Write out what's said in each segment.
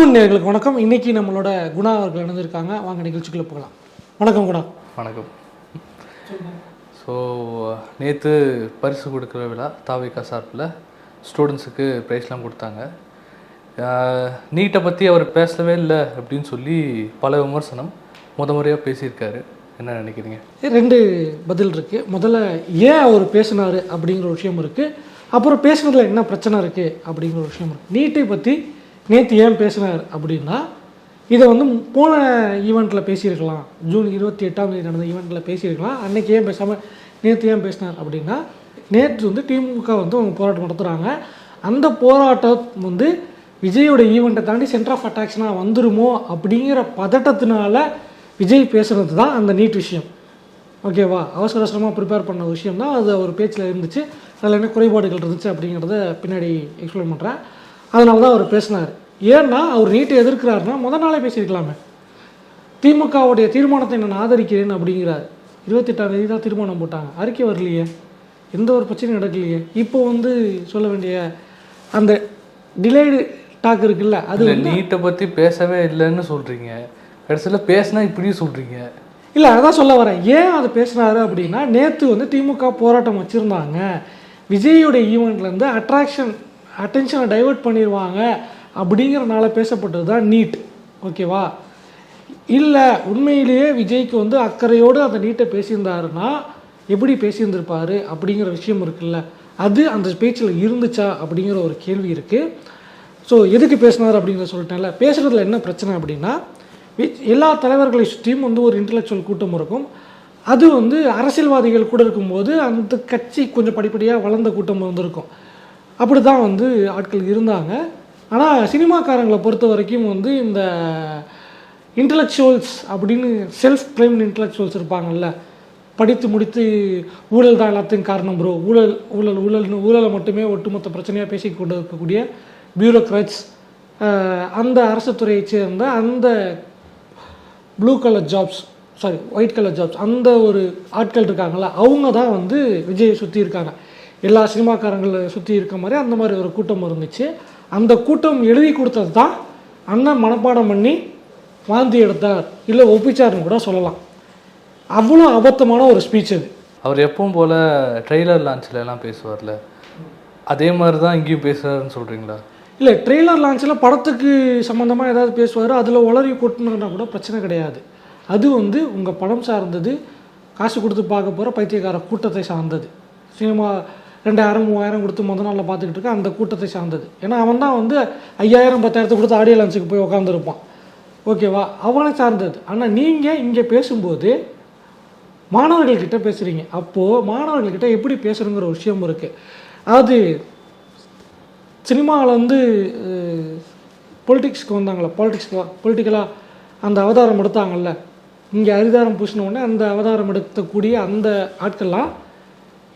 தமிழ் நேர்களுக்கு வணக்கம். இன்னைக்கு நம்மளோட குணா அவர்கள் இணைந்திருக்காங்க. வாங்க நிகழ்ச்சிக்குள்ள போகலாம். வணக்கம் குணா. வணக்கம். ஸோ நேற்று பரிசு கொடுக்குற விழா தாவிகா சார்பில் ஸ்டூடெண்ட்ஸுக்கு ப்ரைஸ்லாம் கொடுத்தாங்க. நீட்டை பற்றி அவர் பேசவே இல்லை அப்படின்னு சொல்லி பல விமர்சனம் முத முறையாக பேசியிருக்காரு. என்ன நினைக்கிறீங்க? ரெண்டு பதில் இருக்கு. முதல்ல ஏன் அவர் பேசினாரு அப்படிங்கிற விஷயம் இருக்கு. அப்புறம் பேசுனதுல என்ன பிரச்சனை இருக்கு அப்படிங்கிற விஷயம் இருக்கு. நீட்டை பற்றி நேற்று ஏன் பேசினார் அப்படின்னா இதை வந்து போன ஈவெண்ட்டில் பேசியிருக்கலாம். ஜூன் இருபத்தி எட்டாம் தேதி நடந்த ஈவெண்ட்டில் பேசியிருக்கலாம். அன்றைக்கி ஏன் பேசாமல் நேற்று ஏன் பேசினார் அப்படின்னா நேற்று வந்து திமுக வந்து அவங்க போராட்டம் நடத்துகிறாங்க அந்த போராட்டம் வந்து விஜயோட ஈவெண்ட்டை தாண்டி சென்டர் ஆஃப் அட்ராக்ஷனாக வந்துருமோ அப்படிங்கிற பதட்டத்தினால விஜய் பேசுகிறது தான் அந்த நீட் விஷயம். ஓகேவா அவசர அவசரமாக ப்ரிப்பேர் பண்ண விஷயம் தான். அது ஒரு பேச்சில் இருந்துச்சு. அதில் என்ன குறைபாடுகள் இருந்துச்சு அப்படிங்கிறத பின்னாடி எக்ஸ்பிளைன் பண்ணுறேன் அதனால தான் அவர் பேசினார். ஏன்னா அவர் நீட்டை எதிர்க்கிறாருன்னா முத நாளே பேசியிருக்கலாமே. திமுகவுடைய தீர்மானத்தை நான் ஆதரிக்கிறேன் அப்படிங்கிறார். இருபத்தெட்டாம் தேதி தான் தீர்மானம் போட்டாங்க. அறிக்கை வரலையே. எந்த ஒரு பிரச்சனையும் நடக்கலையே. இப்போ வந்து சொல்ல வேண்டிய அந்த டிலேடு டாக் இருக்குல்ல அது நீட்டை பற்றி பேசவே இல்லைன்னு சொல்கிறீங்க கடைசியில் பேசினா இப்படியும் சொல்கிறீங்க இல்லை அதான் சொல்ல வரேன். ஏன் அதை பேசுனாரு அப்படின்னா நேற்று வந்து திமுக போராட்டம் வச்சுருந்தாங்க. விஜயோடைய ஈவெண்ட்லேருந்து அட்ராக்ஷன் அட்டென்ஷனை டைவர்ட் பண்ணிடுவாங்க அப்படிங்கிறனால பேசப்பட்டது தான் நீட். ஓகேவா? இல்லை உண்மையிலேயே விஜய்க்கு வந்து அக்கறையோடு அந்த நீட்டை பேசியிருந்தாருன்னா எப்படி பேசியிருந்திருப்பார் அப்படிங்கிற விஷயம் இருக்குல்ல. அது அந்த பேச்சில் இருந்துச்சா அப்படிங்கிற ஒரு கேள்வி இருக்குது ஸோ எதுக்கு பேசினார் அப்படிங்கிறத சொல்லிட்டேன்ல. பேசுகிறதுல என்ன பிரச்சனை அப்படின்னா எல்லா தலைவர்களை சுற்றியும் வந்து ஒரு இன்டலெக்சுவல் கூட்டம் இருக்கும். அது வந்து அரசியல்வாதிகள் கூட இருக்கும்போது அந்த கட்சி கொஞ்சம் படிப்படியாக வளர்ந்த கூட்டம் வந்திருக்கும். அப்படி தான் வந்து ஆட்கள் இருந்தாங்க. ஆனால் சினிமாக்காரங்களை பொறுத்த வரைக்கும் வந்து இந்த இன்டலெக்சுவல்ஸ் அப்படின்னு செல்ஃப் ப்ரைம் இன்டலெக்சுவல்ஸ் இருப்பாங்கல்ல படித்து முடித்து ஊழல் தான் எல்லாத்துக்கும் காரணம் ப்ரோ ஊழல் ஊழல் ஊழல்னு ஊழலை மட்டுமே ஒட்டுமொத்த பிரச்சனையாக பேசி கொண்டு இருக்கக்கூடிய பியூரோக்ராட்ஸ் அந்த அரசு துறையைச் சேர்ந்த அந்த blue colour jobs sorry white colour jobs அந்த ஒரு ஆட்கள் இருக்காங்கல்ல அவங்க தான் வந்து விஜயை சுற்றி இருக்காங்க. எல்லா சினிமாக்காரங்களை சுற்றி இருக்க மாதிரி அந்த மாதிரி ஒரு கூட்டம் இருந்துச்சு. அந்த கூட்டம் எழுதி கொடுத்தது தான் அண்ணன் மனப்பாடம் பண்ணி வாந்தி எடுத்தார். இல்லை ஒப்பிச்சார்னு கூட சொல்லலாம். அவ்வளோ அபத்தமான ஒரு ஸ்பீச் அது. அவர் எப்பவும் போல் ட்ரெய்லர் லான்ச்சில் எல்லாம் பேசுவார்ல. அதே மாதிரி தான் இங்கேயும் பேசுகிறாருன்னு சொல்கிறீங்களா இல்லை ட்ரெய்லர் லான்ச்சில் படத்துக்கு சம்மந்தமாக ஏதாவது பேசுவார் அதில் உளறி கொட்டினா கூட பிரச்சனை கிடையாது. அது வந்து உங்கள் படம் சார்ந்தது காசு கொடுத்து பார்க்க போகிற பைத்தியக்கார கூட்டத்தை சார்ந்தது. சினிமா ரெண்டாயிரம் மூவாயிரம் கொடுத்து முத நாளில் பார்த்துக்கிட்டு இருக்க அந்த கூட்டத்தை சார்ந்தது. ஏன்னா அவன் தான் வந்து ஐயாயிரம் பத்தாயிரத்தை கொடுத்து ஆடியோ லான்ச்சுக்கு போய் உட்காந்துருப்பான் ஓகேவா அவனை சார்ந்தது. ஆனால் நீங்கள் இங்கே பேசும்போது மாணவர்கள்கிட்ட பேசுகிறீங்க அப்போது மாணவர்கள்கிட்ட எப்படி பேசுகிறோங்கிற ஒரு விஷயம் இருக்குது அது சினிமாவில் வந்து பொலிட்டிக்ஸ்க்கு வந்தாங்களே பாலிடிக்ஸ்க்கு பொலிட்டிக்கலாக அந்த அவதாரம் எடுத்தாங்கல்ல இங்கே அரிதாரம் பூசின உடனே அந்த அவதாரம் எடுக்கக்கூடிய அந்த ஆட்கள்லாம்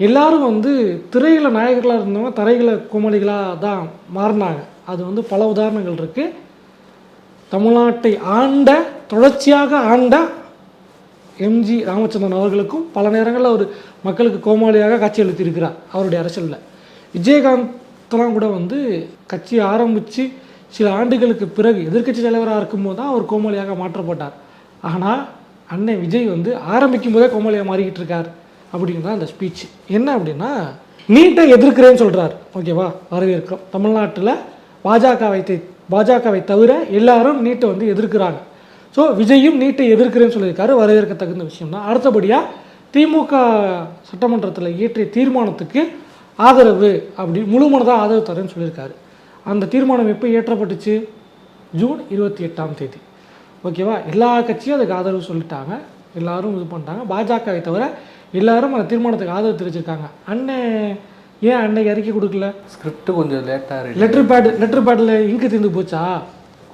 எல்லாரும் வந்து திரையில் நாயகர்களாக இருந்தவங்க தரைகளை கோமாளிகளாக தான் மாறினாங்க. அது வந்து பல உதாரணங்கள் இருக்குது தமிழ்நாட்டை ஆண்ட தொடர்ச்சியாக ஆண்ட எம்ஜி ராமச்சந்திரன் அவர்களுக்கும் பல நேரங்களில் அவர் மக்களுக்கு கோமாளியாக காட்சியளித்திருக்கிறார் அவருடைய அரசியலில். விஜயகாந்த்லாம் கூட வந்து கட்சி ஆரம்பித்து சில ஆண்டுகளுக்கு பிறகு எதிர்க்கட்சி தலைவராக இருக்கும்போது தான் அவர் கோமாளியாக மாற்றப்பட்டார். ஆனால் அண்ணன் விஜய் வந்து ஆரம்பிக்கும் போதே கோமாளியாக மாறிக்கிட்டு இருக்கார். அப்படிங்கிறது அந்த ஸ்பீச் என்ன அப்படின்னா நீட்டை எதிர்க்கிறேன்னு சொல்கிறார் ஓகேவா? வரவேற்கிறோம். தமிழ்நாட்டில் பாஜகவை தை- பாஜகவை தவிர எல்லாரும் நீட்டை வந்து எதிர்க்கிறாங்க. ஸோ விஜயும் நீட்டை எதிர்க்கிறேன்னு சொல்லியிருக்காரு. வரவேற்க தகுந்த விஷயம் தான் அடுத்தபடியாக திமுக சட்டமன்றத்தில் இயற்றிய தீர்மானத்துக்கு ஆதரவு அப்படி முழுமனதாக ஆதரவு தரேன்னு சொல்லியிருக்காரு. அந்த தீர்மானம் எப்போ இயற்றப்பட்டுச்சு? ஜூன் இருபத்தி எட்டாம் தேதி. ஓகேவா? எல்லா கட்சியும் அதுக்கு ஆதரவு சொல்லிட்டாங்க. எல்லாரும் இது பண்ணிட்டாங்க. பாஜகவை தவிர எல்லாரும் அந்த தீர்மானத்துக்கு ஆதரவு தெரிவிச்சிருக்காங்க. அண்ணன் ஏன் அன்னைக்கு அறிக்கை கொடுக்கல? ஸ்கிரிப்ட் கொஞ்சம் லேட்டாக லெட்டர் பேட் லெட்டர் பேடில் இங்கு தீர்ந்து போச்சா?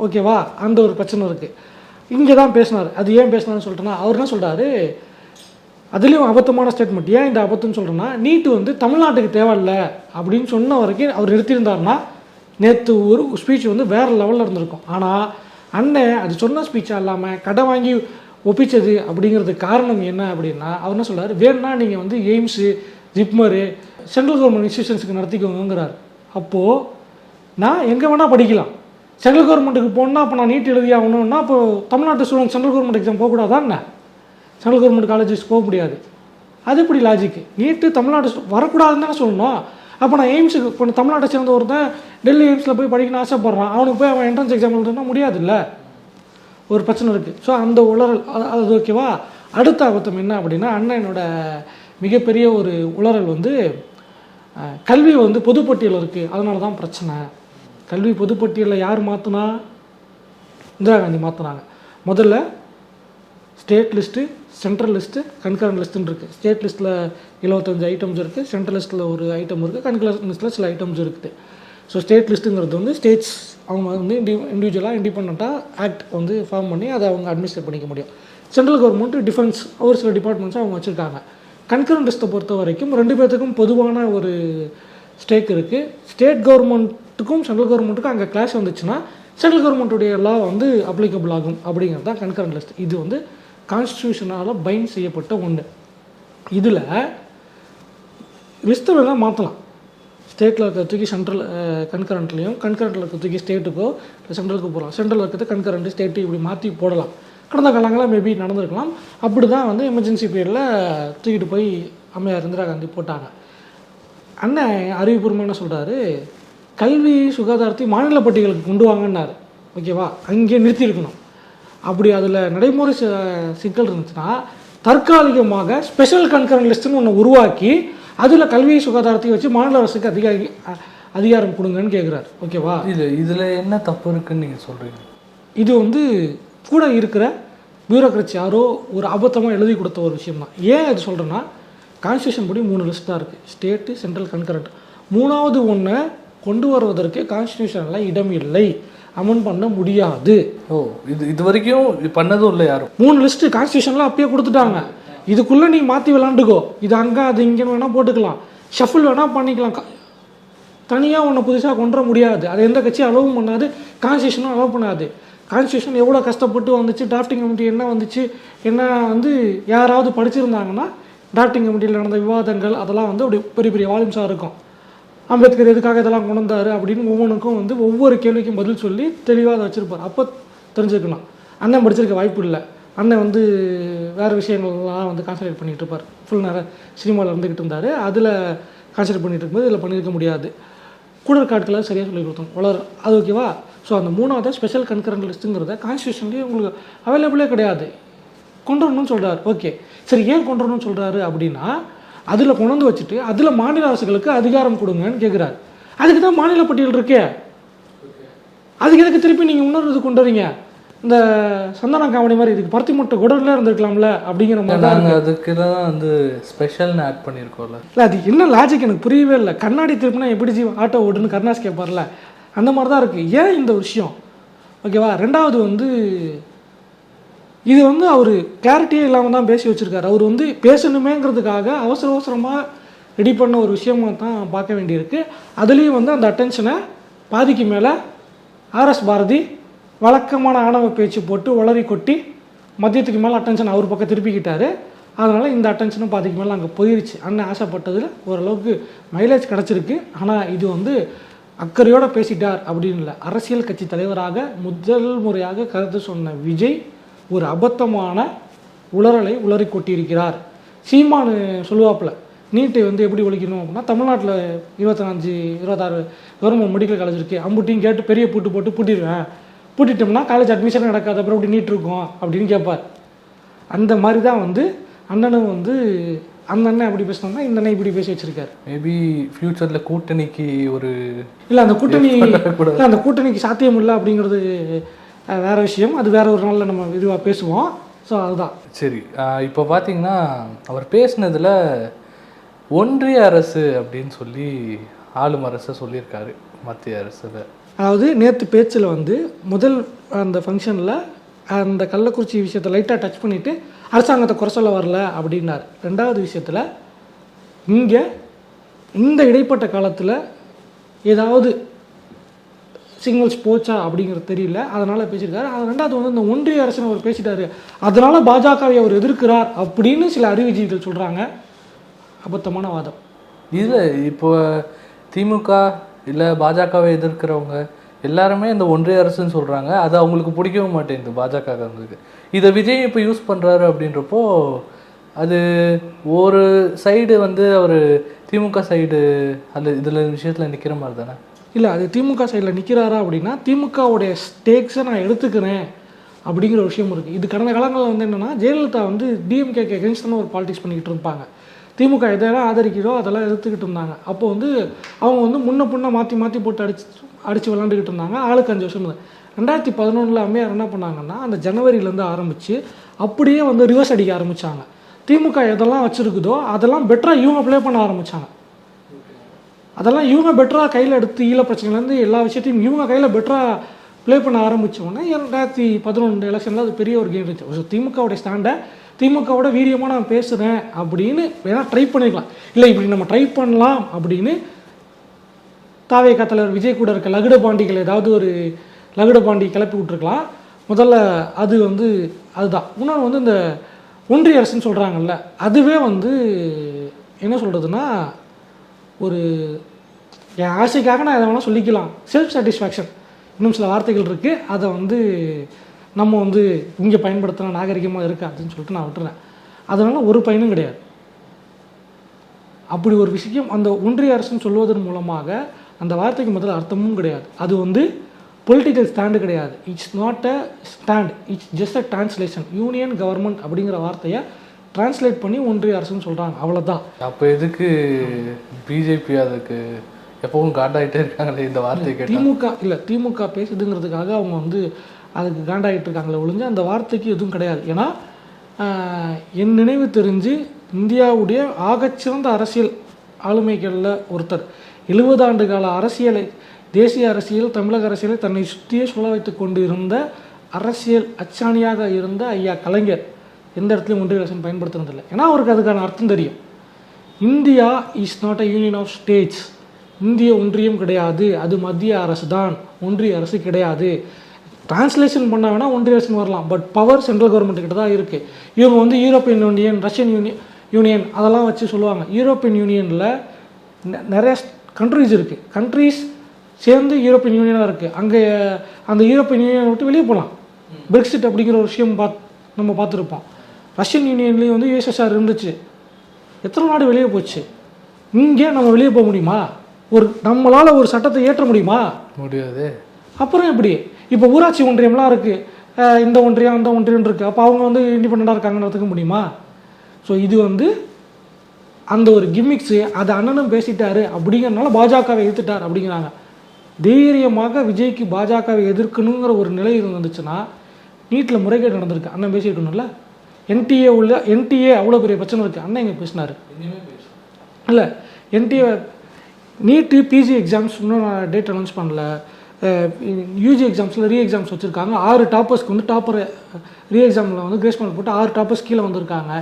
ஓகேவா அந்த ஒரு பிரச்சனை இருக்குது இங்கே தான் பேசினார். அது ஏன் பேசினார்னு சொல்லிட்டேன்னா அவர் என்ன சொல்கிறாரு அதுலேயும் அபத்தமான ஸ்டேட்மெண்ட் ஏன் இந்த அபத்தம்னு சொல்கிறேன்னா நீட்டு வந்து தமிழ்நாட்டுக்கு தேவையில்ல அப்படின்னு சொன்ன வரைக்கும் அவர் நிறுத்தியிருந்தாருன்னா நேற்று ஒரு ஸ்பீச் வந்து வேறு லெவலில் இருந்திருக்கும். ஆனால் அண்ணன் அது சொன்ன ஸ்பீச்சாக இல்லாமல் கடை வாங்கி ஒப்பிச்சது அப்படிங்கிறதுக்கு காரணம் என்ன அப்படின்னா அவர் என்ன சொல்கிறார் வேணும்னா நீங்கள் வந்து எய்ம்ஸு ஜிப்மரு சென்ட்ரல் கவர்மெண்ட் இன்ஸ்டியூஷன்ஸுக்கு நடத்திக்கோங்கிறார் அப்போது நான் எங்கே வேணால் படிக்கலாம். சென்ட்ரல் கவர்மெண்ட்டுக்கு போகணுன்னா அப்போ நான் நீட் எழுதி ஆகணும்னா அப்போ தமிழ்நாட்டு ஸ்டூடெண்ட் சென்ட்ரல் கவர்மெண்ட் எக்ஸாம் போகக்கூடாதா என்ன சென்ட்ரல் கவர்மெண்ட் காலேஜஸ் போக முடியாது. அது எப்படி லாஜிக்கு நீட்டு தமிழ்நாடு வரக்கூடாதுன்னு தானே சொல்லணும். அப்போ நான் எய்ம்ஸுக்கு இப்போ தமிழ்நாட்டை சேர்ந்த ஒருத்தன் டெல்லி எய்ம்ஸில் போய் படிக்கணும்னு ஆசைப்பட்றான். அவனுக்கு போய் அவன் என்ட்ரன்ஸ் எக்ஸாம் எழுதுனா முடியாதுல்ல? ஒரு பிரச்சனை இருக்குது ஸோ அந்த உளறல் அது- அது ஓகேவா அடுத்த அபத்தம் என்ன அப்படின்னா அண்ணனோட மிகப்பெரிய ஒரு உளறல் வந்து கல்வி வந்து பொதுப்பட்டியல் இருக்குது அதனால தான் பிரச்சனை. கல்வி பொதுப்பட்டியலில் யார் மாற்றினா இந்திரா காந்தி மாற்றினாங்க முதல்ல state list central list concurrent லிஸ்ட்டுன்னு இருக்குது ஸ்டேட் லிஸ்ட்டில் இருபத்தஞ்சி ஐட்டம்ஸ் இருக்குது சென்ட்ரல் லிஸ்ட்டில் ஒரு ஐட்டம் இருக்குது கன்கரண்ட் லிஸ்ட்டில் சில ஐட்டம்ஸ் இருக்குது. ஸோ ஸ்டேட் லிஸ்ட்டுங்கிறது வந்து ஸ்டேட்ஸ் அவங்க வந்து இண்டி இண்டிவிஜுவலாக இண்டிபெண்ட்டாக ஆக்ட் வந்து ஃபார்ம் பண்ணி அதை அவங்க அட்மினிஸ்ட்ரேட் பண்ணிக்க முடியும். சென்ட்ரல் கவர்மெண்ட் டிஃபென்ஸ் ஒரு சில டிபார்ட்மெண்ட்ஸும் அவங்க வச்சுருக்காங்க. கன்கரண்ட் லிஸ்ட்டை பொறுத்த வரைக்கும் ரெண்டு பேர்த்துக்கும் பொதுவான ஒரு ஸ்டேக் இருக்குது ஸ்டேட் கவர்மெண்ட்டுக்கும் சென்ட்ரல் கவர்மெண்ட்டுக்கும் அங்கே கிளாஸ் வந்துச்சுன்னா சென்ட்ரல் கவர்மெண்ட்டுடைய லா வந்து அப்ளிகபிள் ஆகும் அப்படிங்கிறது தான் கன்கரண்ட் லிஸ்ட் இது வந்து கான்ஸ்டியூஷனால் பைன் செய்யப்பட்ட ஒன்று இதில் லிஸ்ட்டை வேணால் மாற்றலாம் ஸ்டேட்டில் இருக்கிற தூக்கி சென்ட்ரல் கன்கரண்ட்லேயும் கன்கரண்ட்டில் இருக்கிற தூக்கி ஸ்டேட்டுக்கோ இல்லை சென்ட்ரலுக்கு போகலாம் சென்ட்ரல் இருக்கிறது கன்கரண்ட் ஸ்டேட்டு இப்படி மாற்றி போடலாம். கடந்த காலங்களில் மேபி நடந்திருக்கலாம். அப்படி தான் வந்து எமர்ஜென்சி பீரியடில் தூக்கிட்டு போய் அம்மையார் இந்திரா காந்தி போட்டாங்க. அண்ணன் அறிவுபூர்வமாக என்ன சொல்கிறாரு கல்வி சுகாதாரத்தை மாநில பட்டியலுக்கு கொண்டு வாங்கன்னாரு. ஓகேவா? அங்கேயே நிறுத்தியிருக்கணும். அப்படி அதில் நடைமுறை சிக்கல் இருந்துச்சுன்னா தற்காலிகமாக ஸ்பெஷல் கன்கரன் லிஸ்ட்டுன்னு ஒன்று உருவாக்கி அதில் கல்வி சுகாதாரத்தை வச்சு மாநில அரசுக்கு அதிகாரி அதிகாரம் கொடுங்கன்னு கேட்குறாரு ஓகேவா? இது இதில் என்ன தப்பு இருக்குன்னு நீங்கள் சொல்கிறீங்க இது வந்து கூட இருக்கிற பியூரோக்ரட்சி யாரோ ஒரு அபத்தமாக எழுதி கொடுத்த ஒரு விஷயம் தான் ஏன் இது சொல்கிறேன்னா கான்ஸ்டியூஷன் படி மூணு லிஸ்ட் தான் இருக்குது ஸ்டேட்டு சென்ட்ரல் கன்கரண்ட் மூணாவது ஒன்றை கொண்டு வருவதற்கு கான்ஸ்டியூஷனில் இடம் இல்லை. அமன் பண்ண முடியாது. ஓ இது இது வரைக்கும் பண்ணதும் இல்லை யாரும்? மூணு லிஸ்ட்டு கான்ஸ்டியூஷனில் அப்பயே கொடுத்துட்டாங்க. இதுக்குள்ளே நீ மாற்றி விளாண்டுக்கோ. இது அங்கே அது இங்கேன்னு வேணால் போட்டுக்கலாம். ஷஃபிள் வேணால் பண்ணிக்கலாம். தனியாக உன்னை புதுசாக கொண்டு வர முடியாது. அது எந்த கட்சியும் அலோவும் பண்ணாது. கான்ஸ்டியூஷனும் அலோவ் பண்ணாது. கான்ஸ்டியூஷன் எவ்வளோ கஷ்டப்பட்டு வந்துச்சு டிராஃப்டிங் கமிட்டி என்ன வந்துச்சு என்ன வந்து யாராவது படிச்சிருந்தாங்கன்னா டிராஃப்டிங் கமிட்டியில் நடந்த விவாதங்கள் அதெல்லாம் வந்து அப்படி பெரிய பெரிய வால்யூம்ஸாக இருக்கும். அம்பேத்கர் எதுக்காக இதெல்லாம் கொண்டு அப்படின்னு ஒவ்வொன்றுக்கும் வந்து ஒவ்வொரு கேள்விக்கும் பதில் சொல்லி தெளிவாக அதை வச்சுருப்பார். அப்போ தெரிஞ்சுக்கலாம். அண்ணன் படிச்சிருக்க வாய்ப்பு இல்லை. அண்ணன் வந்து வேறு விஷயங்கள்லாம் வந்து கான்சன்ட்ரேட் பண்ணிகிட்டு இருப்பார். ஃபுல் நேரம் சினிமாவில் இருந்துக்கிட்டு இருந்தார். அதில் கான்சன்ட்ரேட் பண்ணிட்டு இருக்கும்போது இதில் பண்ணியிருக்க முடியாது. கூடற்காட்களை சரியாக சொல்லி கொடுத்தோம். வளர் அது ஓகேவா ஸோ அந்த மூணாவது ஸ்பெஷல் கன்கரண்ட் லிஸ்ட்டுங்கிறத கான்ஸ்டியூஷன்லேயே உங்களுக்கு அவைலபிளே கிடையாது. கொண்டு வரணும்னு சொல்கிறார் ஓகே சரி ஏன் கொண்டு வரணும்னு சொல்கிறாரு அப்படின்னா அதில் கொண்டு வந்து வச்சுட்டு அதில் மாநில அரசுகளுக்கு அதிகாரம் கொடுங்கன்னு கேட்குறாரு அதுக்கு தான் மாநில பட்டியல் இருக்கே அதுக்கு எதுக்கு திருப்பி நீங்கள் இன்னொரு இது கொண்டு வரீங்க? இந்த சந்தான காமெடி மாதிரி இதுக்கு பருத்தி மூட்டை குடல்ல இருந்திருக்கலாம்ல அப்படிங்கிற மாதிரி நாங்கள் அதுக்கு தான் வந்து ஸ்பெஷல்னு ஆட் பண்ணியிருக்கோம்ல இல்லை அது என்ன லாஜிக் எனக்கு புரியவே இல்லை. கண்ணாடி திருப்பினா எப்படி ஜீவ ஆட்டோ ஓடுன்னு கருணாஸ் கேட்பார்ல அந்த மாதிரி தான் இருக்குது ஏன் இந்த விஷயம்? ஓகேவா? ரெண்டாவது வந்து இது வந்து அவர் கிளாரிட்டியே இல்லாமல் தான் பேசி வச்சுருக்காரு. அவர் வந்து பேசணுமேங்கிறதுக்காக அவசர அவசரமாக ரெடி பண்ண ஒரு விஷயமா தான் பார்க்க வேண்டியிருக்கு. அதுலேயும் வந்து அந்த அட்டென்ஷனை பாதிக்கு மேலே ஆர்எஸ் பாரதி வழக்கமான ஆணவ பேச்சு போட்டு உளறி கொட்டி மதியத்துக்கு மேலே அட்டென்ஷன் அவர் பக்கம் திருப்பிக்கிட்டாரு. அதனால் இந்த அட்டென்ஷனும் பாதிக்கு மேலே அங்கே போயிருச்சு. அண்ணன் ஆசைப்பட்டதில் ஓரளவுக்கு மைலேஜ் கிடச்சிருக்கு. ஆனால் இது வந்து அக்கறையோடு பேசிட்டார் அப்படின்னு இல்லை. அரசியல் கட்சி தலைவராக முதல் முறையாக கருத்து சொன்ன விஜய் ஒரு அபத்தமான உளறலை உளறி கொட்டியிருக்கிறார். சீமானு சொல்லுவாப்பில் நீட்டை வந்து எப்படி ஒழிக்கணும்? அப்படின்னா தமிழ்நாட்டில் இருபத்தஞ்சு இருபத்தாறு கவர்மெண்ட் மெடிக்கல் காலேஜ் இருக்குது அம்புட்டியும் கேட்டு பெரிய பூட்டு போட்டு பூட்டிடுவேன். பூட்டிட்டோம்னா காலேஜ் அட்மிஷன் நடக்காது. அப்புறம் எப்படி நீட் இருக்கும் அப்படின்னு கேட்பார் அந்த மாதிரி தான் வந்து அண்ணனும் வந்து அந்த அண்ணன் அப்படி பேசினாங்கன்னா இந்த அண்ணன் இப்படி பேசி வச்சிருக்காரு. மேபி ஃப்யூச்சரில் கூட்டணிக்கு ஒரு இல்லை அந்த கூட்டணி இல்லை அந்த கூட்டணிக்கு சாத்தியம் இல்லை அப்படிங்கிறது வேற விஷயம். அது வேற ஒரு நாளில் நம்ம விரிவாக பேசுவோம். ஸோ அதுதான். சரி இப்போ பார்த்தீங்கன்னா அவர் பேசினதில் ஒன்றிய அரசு அப்படின்னு சொல்லி ஆளும் அரசு சொல்லியிருக்காரு மத்திய அரசில். அதாவது நேற்று பேச்சில் வந்து முதல் அந்த ஃபங்க்ஷனில் அந்த கள்ளக்குறிச்சி விஷயத்தை லைட்டாக டச் பண்ணிவிட்டு அரசாங்கத்தை குறை சொல்ல வரல அப்படின்னார். ரெண்டாவது விஷயத்தில் இங்கே இந்த இடைப்பட்ட காலத்தில் ஏதாவது சிங்கிள்ஸ் போச்சா அப்படிங்கிறது தெரியல. அதனால் பேசியிருக்காரு. அது ரெண்டாவது வந்து இந்த ஒன்றிய அரசன் அவர் பேசிட்டாரு. அதனால் பாஜகவை அவர் எதிர்க்கிறார் அப்படின்னு சில அறிவுஜீவிகள் சொல்கிறாங்க அபத்தமான வாதம். இதில் இப்போ திமுக இல்லை பாஜகவை எதிர்க்கிறவங்க எல்லாருமே இந்த ஒன்றிய அரசுன்னு சொல்கிறாங்க அது அவங்களுக்கு பிடிக்கவும் மாட்டேங்குது பாஜகக்காரங்களுக்கு இதை விஜய் இப்போ யூஸ் பண்ணுறாரு அப்படின்றப்போ அது ஒரு சைடு வந்து அவர் திமுக சைடு அந்த இதில் விஷயத்தில் நிற்கிற மாதிரி தானே? இல்லை அது திமுக சைடில் நிற்கிறாரா அப்படின்னா திமுகவுடைய ஸ்டேக்ஸை நான் எடுத்துக்கிறேன் அப்படிங்கிற விஷயம் இருக்குது இது கடந்த காலங்களில் வந்து என்னென்னா ஜெயலலிதா வந்து டிஎம்கேக்கு எகென்ஸ்டான ஒரு பாலிடிக்ஸ் பண்ணிக்கிட்டு இருப்பாங்க. திமுக எதெல்லாம் ஆதரிக்கிறோ அதெல்லாம் எதிர்த்துக்கிட்டு இருந்தாங்க. அப்போ வந்து அவங்க வந்து முன்ன பின்ன மாற்றி மாற்றி போட்டு அடிச்சு அடித்து விளாண்டுக்கிட்டு இருந்தாங்க. ஆளுக்கு அஞ்சு வருஷம் ரெண்டாயிரத்தி பதினொன்றில் அம்மையார் என்ன பண்ணாங்கன்னா அந்த ஜனவரியிலேருந்து ஆரம்பித்து அப்படியே வந்து ரிவர்ஸ் அடிக்க ஆரம்பித்தாங்க திமுக எதெல்லாம் வச்சுருக்குதோ அதெல்லாம் பெட்டராக இவங்க ப்ளே பண்ண ஆரம்பித்தாங்க அதெல்லாம் இவங்க பெட்டராக கையில் எடுத்து ஈழ பிரச்சனைலேருந்து எல்லா விஷயத்தையும் இவங்க கையில் பெட்டராக ப்ளே பண்ண ஆரம்பித்தோடனே ரெண்டாயிரத்தி பதினொன்று எலெக்ஷனில் அது பெரிய ஒரு கேம் இருந்துச்சு. ஸோ திமுகவுடைய ஸ்டாண்டை திமுகவோட வீரியமாக நான் பேசுகிறேன் அப்படின்னு வேணால் ட்ரை பண்ணிக்கலாம். இல்லை இப்படி நம்ம ட்ரை பண்ணலாம் அப்படின்னு தாவேகா தலைவர் விஜய் கூட இருக்க லகுட பாண்டிகள் ஏதாவது ஒரு லகுட பாண்டி கிளப்பி விட்ருக்கலாம் முதல்ல அது வந்து அதுதான். இன்னொன்று வந்து இந்த ஒன்றிய அரசுன்னு சொல்கிறாங்கல்ல அதுவே வந்து என்ன சொல்கிறதுனா ஒரு என் ஆசைக்காக நான் எதை வேணால் சொல்லிக்கலாம். செல்ஃப் சாட்டிஸ்ஃபேக்ஷன் இன்னும் சில வார்த்தைகள் இருக்குது அதை வந்து நம்ம வந்து இங்கே பயன்படுத்தினா நாகரிகமாக இருக்காதுன்னு சொல்லிட்டு நான் விட்டுறேன். அதனால் ஒரு பயனும் கிடையாது. அப்படி ஒரு விஷயம் அந்த ஒன்றிய அரசுன்னு சொல்வதன் மூலமாக அந்த வார்த்தைக்கு முதல்ல அர்த்தமும் கிடையாது. அது வந்து பொலிட்டிக்கல் ஸ்டாண்டு கிடையாது. It's not a stand it's just a translation union government அப்படிங்கிற வார்த்தையை டிரான்ஸ்லேட் பண்ணி ஒன்றிய அரசுன்னு சொல்கிறாங்க அவ்வளோதான் அப்போ எதுக்கு பிஜேபி அதுக்கு எப்பவும் காண்டாயிட்டே இருக்காங்களே இந்த வார்த்தை திமுக இல்லை திமுக பேசுதுங்கிறதுக்காக அவங்க வந்து அதுக்கு காண்டாகிட்டு இருக்காங்களே ஒழிஞ்சு அந்த வார்த்தைக்கு எதுவும் கிடையாது. ஏன்னா என் நினைவு தெரிஞ்சு இந்தியாவுடைய ஆகச்சிறந்த அரசியல் ஆளுமைகளில் ஒருத்தர். எழுபது ஆண்டு கால அரசியலை தேசிய அரசியல் தமிழக அரசியலை தன்னை சுற்றியே சுழ வைத்து கொண்டு இருந்த அரசியல் அச்சாணியாக இருந்த ஐயா கலைஞர் எந்த இடத்துலையும் ஒன்றிய அரசன் பயன்படுத்துனதில்லை. ஏன்னா அவருக்கு அதுக்கான அர்த்தம் தெரியும். India is not a union of states இந்திய ஒன்றியம் கிடையாது. அது மத்திய அரசு தான் ஒன்றிய அரசு கிடையாது. டிரான்ஸ்லேஷன் பண்ண வேணால் ஒன்றிய வரலாம். பட் பவர் சென்ட்ரல் கவர்மெண்ட் கிட்ட தான் இருக்குது இவங்க வந்து European union Russian union union அதெல்லாம் வச்சு சொல்லுவாங்க. யூரோப்பியன் யூனியனில் நிறைய கண்ட்ரீஸ் இருக்குது கண்ட்ரீஸ் சேர்ந்து யூரோப்பியன் யூனியனாக இருக்குது அங்கே அந்த யூரோப்பியன் யூனியனை விட்டு வெளியே போகலாம் பிரெக்சிட் அப்படிங்கிற ஒரு விஷயம் பாத் நம்ம பார்த்துருப்போம். ரஷ்யன் யூனியன்லேயும் வந்து யூஎஸ்எஸ்ஆர் இருந்துச்சு. எத்தனை நாடு வெளியே போச்சு? இங்கே நம்ம வெளியே போக முடியுமா? ஒரு நம்மளால் ஒரு சட்டத்தை ஏற்ற முடியுமா? முடியாது. அப்புறம் எப்படி? இப்போ ஊராட்சி ஒன்றியம்லாம் இருக்குது இந்த ஒன்றியம் அந்த ஒன்றியம் இருக்குது அப்போ அவங்க வந்து இண்டிபெண்ட்டாக இருக்காங்கன்றதுக்கு முடியுமா? ஸோ இது வந்து அந்த ஒரு கிம்மிக்ஸு அதை அண்ணனும் பேசிட்டாரு அப்படிங்கிறனால பாஜகவை எதிர்த்துட்டார் அப்படிங்கிறாங்க. தைரியமாக விஜய்க்கு பாஜகவை எதிர்க்கணுங்கிற ஒரு நிலை இருந்துச்சுன்னா நீட்டில் முறைகேடு நடந்திருக்கு. அண்ணன் பேசிட்டோம்ல என்டிஏ உள்ள என்டிஏ அவ்வளோ பெரிய பிரச்சனை இருக்குது அண்ணன் இங்கே பேசினார். இல்லை என்டிஏ நீட்டு பிஜி எக்ஸாம்ஸ் இன்னும் நான் டேட் அனௌன்ஸ் பண்ணல. யூஜி எக்ஸாம்ஸில் ரீ எக்ஸாம்ஸ் வச்சுருக்காங்க. ஆறு டாப்பர்ஸ்க்கு வந்து டாப்பர் ரீ எக்ஸாமில் வந்து கிரேஸ் மார்க் போட்டு ஆறு டாப்பர்ஸ் கீழே வந்திருக்காங்க.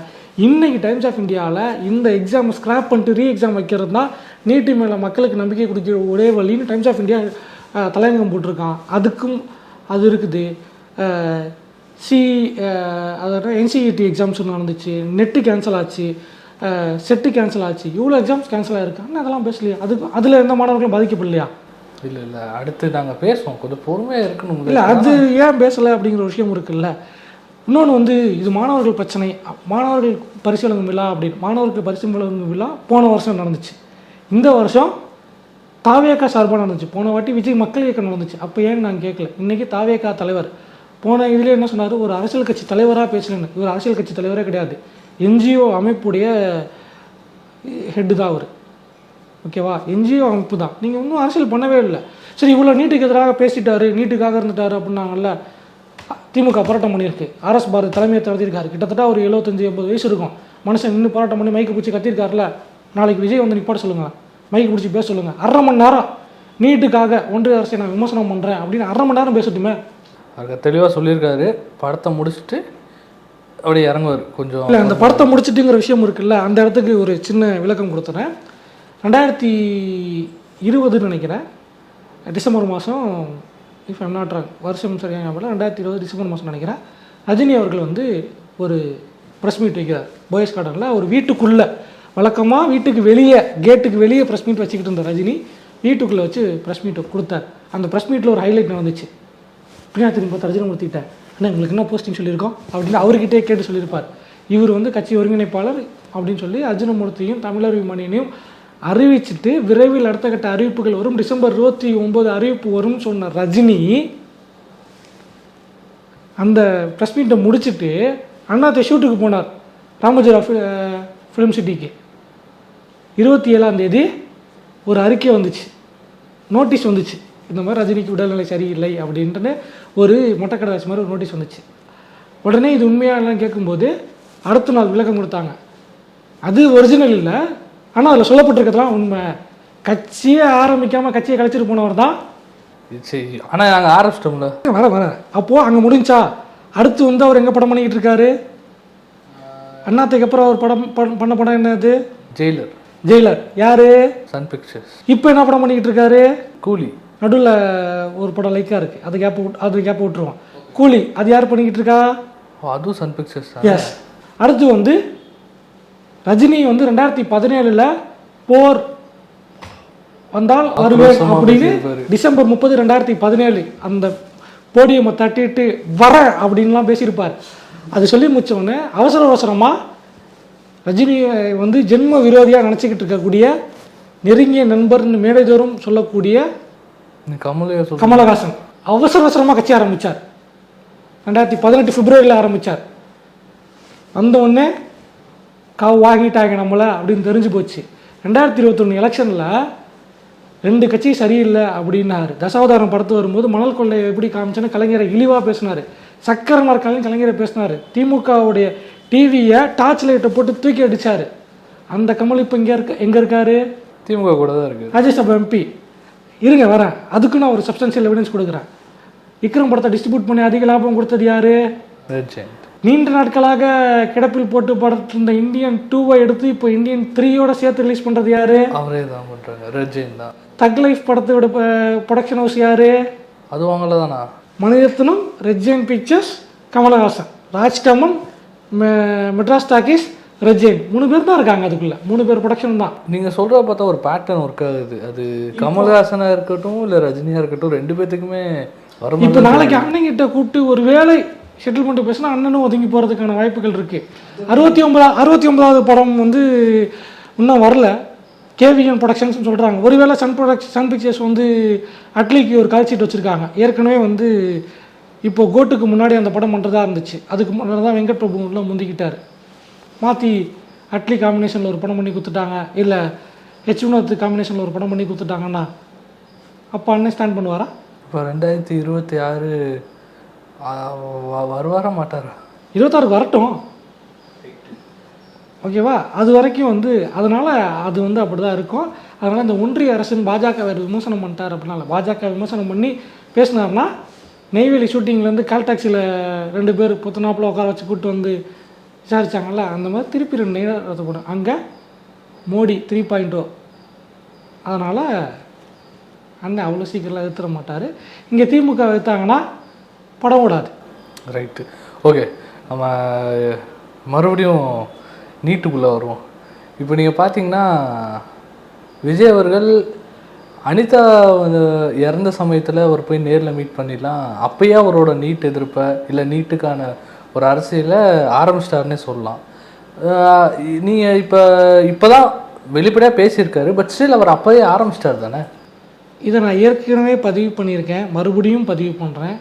இன்றைக்கி டைம்ஸ் ஆஃப் இந்தியாவில் இந்த எக்ஸாம் ஸ்க்ராப் பண்ணிட்டு ரீ எக்ஸாம் வைக்கிறது தான் நீட்டு மேலே மக்களுக்கு நம்பிக்கை கொடுக்கிற ஒரே வழின்னு டைம்ஸ் ஆஃப் இந்தியா தலையங்கம் போட்டிருக்கான். அதுக்கும் அது இருக்குது. சி அதாவது என்சிஇடி எக்ஸாம்ஸ் நடந்துச்சு. நெட்டு கேன்சல் ஆச்சு. செட்டு கேன்சல் ஆச்சு. இவ்வளோ எக்ஸாம்ஸ் கேன்சல் ஆயிருக்கு ஆனால் அதெல்லாம் பேசலையா? அதுக்கு அதில் எந்த மாணவர்களும் பாதிக்கப்படலையா? இல்லை இல்லை. அடுத்து நாங்கள் பேசுவோம். கொஞ்சம் பொறுமையாக இருக்கணும். இல்லை அது ஏன் பேசலை அப்படிங்கிற ஒரு விஷயம் இருக்குல்ல. இன்னொன்று வந்து இது மாணவர்கள் பிரச்சனை. மாணவர்கள் பரிசு வழங்கும் விழா அப்படின்னு. மாணவர்கள் பரிசு வழங்கும் விழா போன வருஷம் நடந்துச்சு. இந்த வருஷம் தாவேக்கா சார்பாக நடந்துச்சு. போன வாட்டி விஜய் மக்கள் இயக்கம் நடந்துச்சு. அப்போ ஏன்னு நான் கேட்கல இன்றைக்கி தாவேக்கா தலைவர். போன இதில் என்ன சொன்னார்? ஒரு அரசியல் கட்சி தலைவராக பேசலன்னு இவர் அரசியல் கட்சி தலைவரே கிடையாது. என்ஜிஓ அமைப்புடைய ஹெட்டு தான் அவர். ஓகேவா? என்ஜிஓ அமைப்பு தான் நீங்கள் இன்னும் அரசியல் பண்ணவே இல்லை. சரி இவ்வளோ நீட்டுக்கு எதிராக பேசிட்டாரு நீட்டுக்காக இருந்துட்டாரு அப்படின்னாங்கல்ல திமுக போராட்டம் பண்ணியிருக்கு. ஆர்எஸ் பாரதி தலைமையை தடுத்திருக்காரு கிட்டத்தட்ட ஒரு எழுபத்தஞ்சு எண்பது வயசு இருக்கும். மனுஷன் நின்று போராட்டம் பண்ணி மைக்கு பிடிச்சி கத்திருக்காருல நாளைக்கு விஜய் வந்து நிப்பாட்ட சொல்லுங்கள் மைக்கு பிடிச்சி பேச சொல்லுங்கள் அரை மணி நேரம் நீட்டுக்காக ஒன்றிய அரசை நான் விமர்சனம் பண்ணுறேன் அப்படின்னு அரை மணி நேரம் பேசட்டுமே? அவர் தெளிவாக சொல்லியிருக்காரு. படத்தை முடிச்சுட்டு அப்படியே இறங்குவார். கொஞ்சம் இல்லை அந்த படத்தை முடிச்சிட்டுங்கிற விஷயம் இருக்குல்ல அந்த இடத்துக்கு ஒரு சின்ன விளக்கம் கொடுத்துறேன். ரெண்டாயிரத்தி இருபதுன்னு நினைக்கிறேன். டிசம்பர் மாதம் இஃப் எம் நாட் ராங் வருஷம் சரியாக ஞாபகம் ரெண்டாயிரத்தி இருபது டிசம்பர் மாதம் நினைக்கிறேன். ரஜினி அவர்கள் வந்து ஒரு ப்ரெஸ் மீட் வைக்கிறார். போயஸ் கார்டனில் ஒரு வீட்டுக்குள்ளே வழக்கமாக வீட்டுக்கு வெளியே கேட்டுக்கு வெளியே ப்ரெஸ் மீட் வச்சுக்கிட்டு இருந்த ரஜினி வீட்டுக்குள்ளே வச்சு ப்ரெஸ் மீட் கொடுத்தார். அந்த ப்ரெஸ் மீட்டில் ஒரு ஹைலைட் வந்துச்சு பிரியா திரும்பி பார்த்து அர்ஜுனமூர்த்திட்ட அண்ணா உங்களுக்கு என்ன போஸ்டிங் சொல்லியிருக்கோம்? அப்படின்னு அவர்கிட்டே கேட்டு சொல்லியிருப்பார். இவர் வந்து கட்சி ஒருங்கிணைப்பாளர் அப்படின்னு சொல்லி அர்ஜுனமூர்த்தியும் தமிழர் விமானியனையும் அறிவிச்சிட்டு விரைவில் அடுத்த கட்ட அறிவிப்புகள் வரும். டிசம்பர் இருபத்தி ஒம்பது அறிவிப்பு வரும்னு சொன்ன ரஜினி அந்த ப்ரெஸ் மீட்டை முடிச்சுட்டு அண்ணாத்தை ஷூட்டுக்கு போனார் ராமஜோரா ஃபிலிம் சிட்டிக்கு இருபத்தி ஏழாம் தேதி ஒரு அறிக்கை வந்துச்சு. நோட்டீஸ் வந்துச்சு. இந்த மாதிரி ரஜினிக்கு உடல்நிலை சரியில்லை அப்படின்ட்டுன்னு ஒரு மொட்டைக்கடை மாதிரி ஒரு நோட்டீஸ் வந்துச்சு. உடனே இது உண்மையானு கேட்கும்போது அடுத்த நாள் விளக்கம் கொடுத்தாங்க. அது ஒரிஜினல் இல்லை. ஆனால் அதில் சொல்லப்பட்டிருக்கிறதுலாம் உண்மை. கட்சியே ஆரம்பிக்காமல் கட்சியை கழிச்சிட்டு போனவர் தான் சரி ஆனால் நாங்கள் ஆரம்பிச்சிட்டோம்ல. வர வர. அப்போது அங்கே முடிஞ்சா அடுத்து வந்து அவர் எங்கே படம் பண்ணிக்கிட்டு இருக்காரு? அண்ணாத்துக்கு அப்புறம் அவர் படம் பண்- பண்ண படம் என்னது? ஜெயிலர். ஜெயிலர். யாரு? Sun Pictures. இப்போ என்ன படம் பண்ணிக்கிட்டு இருக்காரு? கூலி. நடுவில் ஒரு படம் லைக்காக இருக்குது அது கேப் அது கேப் விட்டுருவோம் கூலி அது யார் பண்ணிக்கிட்டு இருக்கா? அதுவும் சன் பிக்சர்ஸ் எஸ் அடுத்து வந்து ரஜினி வந்து ரெண்டாயிரத்தி பதினேழில் போர் வந்தால் வருவேன் அப்படின்னு. டிசம்பர் முப்பது ரெண்டாயிரத்தி பதினேழு அந்த போடியமை தட்டிட்டு வர அப்படின்லாம் பேசியிருப்பார். அது சொல்லி முடிச்ச உடனே அவசர அவசரமாக ரஜினியை வந்து ஜென்ம விரோதியாக நினச்சிக்கிட்டு இருக்கக்கூடிய நெருங்கிய நண்பர்னு மேடைதோறும் சொல்லக்கூடிய கமலஹாசன் அவசர அவசரமாக கட்சி ஆரம்பித்தார் ரெண்டாயிரத்தி பதினெட்டு பிப்ரவரியில் ஆரம்பித்தார் வந்த உடனே காவு வாங்கிட்டாங்க நம்மளை அப்படின்னு தெரிஞ்சு போச்சு. ரெண்டாயிரத்தி இருபத்தொன்று எலெக்ஷனில் ரெண்டு கட்சி சரியில்லை அப்படின்னாரு. தசாவதாரம் படத்து வரும்போது மணல் கொள்ளை எப்படி காமிச்சேன்னு கலைஞரை இழிவாக பேசினார். சக்கர நாற்காலையும் கலைஞரை பேசினார். திமுகவுடைய டிவியை டார்ச் லைட்டை போட்டு தூக்கி அடிச்சாரு. அந்த கமல் இப்போ இங்கே இருக்க எங்கே இருக்காரு? திமுக கூட தான் இருக்குது ராஜ்யசபா எம்பி இருங்க வரேன். அதுக்கு நான் ஒரு சப்ஸ்டன்ஷியல் எவிடன்ஸ் கொடுக்குறேன். விக்ரம் படத்தை டிஸ்ட்ரிபியூட் பண்ணி அதிக லாபம் கொடுத்தது யாரு? நீண்ட நாட்களாக கிடப்பில் போட்டு படத்து இருந்த இந்தியன் டூவை எடுத்து இப்போ இந்தியன் த்ரீயோட சேர்த்து ரிலீஸ் பண்ணுறது யாரு? அவரே தான் பண்ணுறாங்க ரெட் ஜெயின் தான் தக் லைஃப் படத்தோட ப்ரொடக்ஷன் ஹவுஸ் யாரு? அது வாங்கல தானா மணிரத்னம் ரெஜ்ஜைன் பிக்சர்ஸ் கமலஹாசன் ராஜ்கமல் மெட்ராஸ் டாக்கீஸ் ரெஜ்ஜைன் மூணு பேர் தான் இருக்காங்க அதுக்குள்ள. மூணு பேர் ப்ரொடக்ஷன் தான். நீங்கள் சொல்கிறத பார்த்தா ஒரு பேட்டர்ன் ஒர்க் ஆகுது. அது கமல்ஹாசனாக இருக்கட்டும் இல்லை ரஜினியாக இருக்கட்டும் ரெண்டு பேர்த்துக்குமே வர இப்போ நாளைக்கு அண்ணன்கிட்ட கூப்பிட்டு ஒரு வேலை செட்டில்மெண்ட் பேசினா அண்ணனும் ஒதுங்கி போகிறதுக்கான வாய்ப்புகள் இருக்குது அறுபத்தி ஒன்பதா அறுபத்தி ஒன்பதாவது படம் வந்து இன்னும் வரல. கேவிஎன் ப்ரொடக்ஷன்ஸ்னு சொல்கிறாங்க ஒருவேளை சன் ப்ரொடக்ஷன் சன் பிக்சர்ஸ் வந்து அட்லிக்கு ஒரு கால்ஷீட் வச்சுருக்காங்க. ஏற்கனவே வந்து இப்போ கோட்டுக்கு முன்னாடி அந்த படம் பண்ணுறதா இருந்துச்சு. அதுக்கு முன்னாடி தான் வெங்கட் பிரபு முந்திக்கிட்டார். மாற்றி அட்லி காம்பினேஷனில் ஒரு படம் பண்ணி கொடுத்துட்டாங்க. இல்லை ஹெச் வினோத் காம்பினேஷனில் ஒரு படம் பண்ணி கொடுத்துட்டாங்கன்னா அப்போ அண்ணன் ஸ்டாண்ட் பண்ணுவாரா? இப்போ ரெண்டாயிரத்தி இருபத்தி ஆறு வருவாரா மாட்டாரா? இருபத்தாறு வரட்டும். ஓகேவா? அது வரைக்கும் வந்து அதனால் அது வந்து அப்படி தான் இருக்கும். அதனால் இந்த ஒன்றிய அரசுன்னு பாஜக வேறு விமர்சனம் பண்ணிட்டார் அப்படின்னால பாஜக விமர்சனம் பண்ணி பேசினார்னா நெய்வேலி ஷூட்டிங்லேருந்து கால் டாக்ஸியில் ரெண்டு பேர் புத்தனாப்பில் உட்கார வச்சு கூப்பிட்டு வந்து விசாரித்தாங்கல்ல அந்த மாதிரி திருப்பி ரெண்டு நேரத்தை போடும். அங்கே மோடி த்ரீ பாயிண்ட் ஓ oh. அதனால் அண்ணன் அவ்வளோ சீக்கிரம்லாம் எடுத்துட மாட்டார். இங்கே திமுக எடுத்தாங்கன்னா படம் ஓடாது ரைட்டு ஓகே நம்ம மறுபடியும் நீட்டுக்குள்ளே வருவோம். இப்போ நீங்கள் பார்த்தீங்கன்னா விஜய் அவர்கள் அனிதா வந்து இறந்த சமயத்தில் அவர் போய் நேரில் மீட் பண்ணிடலாம். அப்பயே அவரோட நீட் எதிர்ப்பை இல்லை நீட்டுக்கான ஒரு அரசியலை ஆரம்பிச்சிட்டாருன்னே சொல்லலாம். நீங்கள் இப்போ இப்போ தான் வெளிப்படையாக பேசியிருக்காரு பட் ஸ்டில் அவர் அப்போயே ஆரம்பிச்சிட்டார் தானே? இதை நான் ஏற்கனவே பதிவு பண்ணியிருக்கேன். மறுபடியும் பதிவு பண்ணுறேன்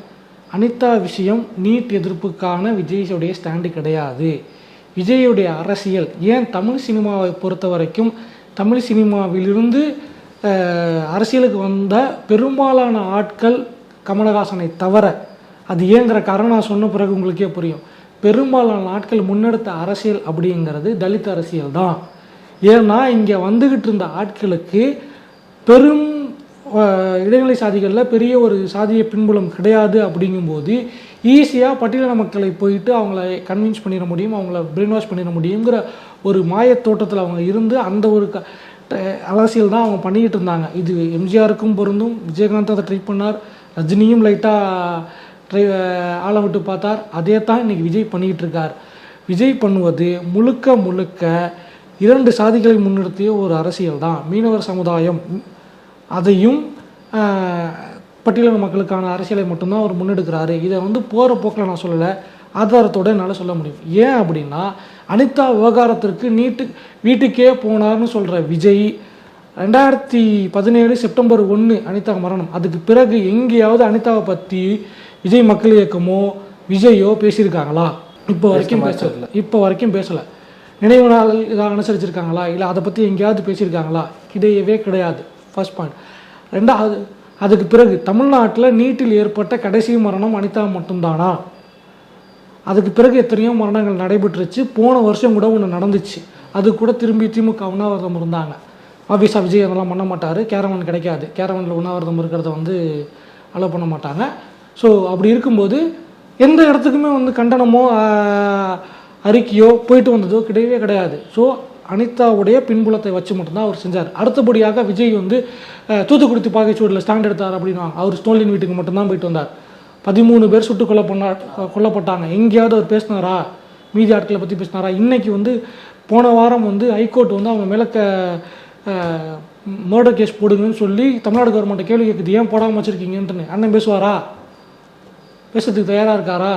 அனிதா விஷயம் நீட் எதிர்ப்புக்கான விஜய்யுடைய ஸ்டாண்டு கிடையாது. விஜயுடைய அரசியல் ஏன் தமிழ் சினிமாவை பொறுத்த வரைக்கும் தமிழ் சினிமாவிலிருந்து அரசியலுக்கு வந்த பெரும்பாலான ஆட்கள் கமலஹாசனை தவிர அது ஏங்கிற காரணம் நான் சொன்ன பிறகு உங்களுக்கே புரியும். பெரும்பாலான ஆட்கள் முன்னெடுத்த அரசியல் அப்படிங்கிறது தலித் அரசியல் தான். ஏன்னா இங்கே வந்துக்கிட்டு இருந்த ஆட்களுக்கு பெரும் இடைநிலை சாதிகளில் பெரிய ஒரு சாதிய பின்புலம் கிடையாது அப்படிங்கும்போது ஈஸியாக பட்டியலின மக்களை போயிட்டு அவங்கள கன்வின்ஸ் பண்ணிட முடியும் அவங்கள பிரெயின் வாஷ் பண்ணிட முடியுங்கிற ஒரு மாயத் தோட்டத்தில் அவங்க இருந்து அந்த ஒரு க அரசியல் தான் அவங்க பண்ணிக்கிட்டு இருந்தாங்க. இது எம்ஜிஆருக்கும் பொருந்தும் விஜயகாந்த் அதை ட்ரை பண்ணார் ரஜினியும் லைட்டாக ட்ரை ஆளை விட்டு பார்த்தார். அதே தான் இன்றைக்கி விஜய் பண்ணிக்கிட்டு இருக்கார். விஜய் பண்ணுவது முழுக்க முழுக்க இரண்டு சாதிகளை முன்னிறுத்திய ஒரு அரசியல் தான். மீனவர் சமுதாயம். அதையும் பட்டியலின மக்களுக்கான அரசியலை மட்டும்தான் அவர் முன்னெடுக்கிறாரு. இதை வந்து போகிற போக்கில் நான் சொல்லலை. ஆதாரத்தோட என்னால் சொல்ல முடியும். ஏன் அப்படின்னா அனிதா விவகாரத்திற்கு நீட்டு வீட்டுக்கே போனார்னு சொல்கிற விஜய் ரெண்டாயிரத்தி பதினேழு செப்டம்பர் ஒன்று அனிதா மரணம். அதுக்கு பிறகு எங்கேயாவது அனிதாவை பற்றி விஜய் மக்கள் இயக்கமோ விஜயோ பேசியிருக்காங்களா? இப்போ வரைக்கும் பேசல. இப்போ வரைக்கும் பேசலை. நினைவு நாள் இதாக அனுசரிச்சிருக்காங்களா? இல்லை அதை பற்றி எங்கேயாவது பேசியிருக்காங்களா? கிடையவே கிடையாது. ஃபர்ஸ்ட் பாயிண்ட் ரெண்டாவது அதுக்கு பிறகு தமிழ்நாட்டில் நீட்டில் ஏற்பட்ட கடைசி மரணம் அனிதா மட்டும்தானா? அதுக்கு பிறகு எத்தனையோ மரணங்கள் நடைபெற்றுச்சு. போன வருஷம் கூட ஒன்று நடந்துச்சு. அது கூட திரும்பி திமுக உண்ணாவிரதம் இருந்தாங்க. ஆஃபீஸாக விஜய் அதெல்லாம் பண்ண மாட்டார். கேரவன் கிடைக்காது. கேரவனில் உண்ணாவிரதம் இருக்கிறத வந்து அலோவ் பண்ண மாட்டாங்க. ஸோ அப்படி இருக்கும்போது எந்த இடத்துக்குமே வந்து கண்டனமோ அறிக்கையோ போயிட்டு வந்ததோ கிடையவே கிடையாது. ஸோ அனிதாவுடைய பின்புலத்தை வச்சு மட்டும்தான் அவர் செஞ்சார். அடுத்தபடியாக விஜய் வந்து தூத்துக்குடி துப்பாக்கிச்சூடில் ஸ்டாண்ட் எடுத்தார் அப்படின்னா அவர் ஸ்டோலின் வீட்டுக்கு மட்டும்தான் போயிட்டு வந்தார். பதிமூணு பேர் சுட்டு கொல்ல பண்ணா கொல்லப்பட்டாங்க. எங்கேயாவது அவர் பேசினாரா? மீதி ஆட்களை பற்றி பேசினாரா? இன்றைக்கி வந்து போன வாரம் வந்து ஹைகோர்ட் வந்து அவங்க மேலக்க மர்டர் கேஸ் போடுங்கன்னு சொல்லி தமிழ்நாடு கவர்மெண்ட்டை கேள்வி கேட்குது ஏன் போடாமல் வச்சுருக்கீங்கன்ட்டு அண்ணன் பேசுவாரா? பேசுறதுக்கு தயாராக இருக்காரா?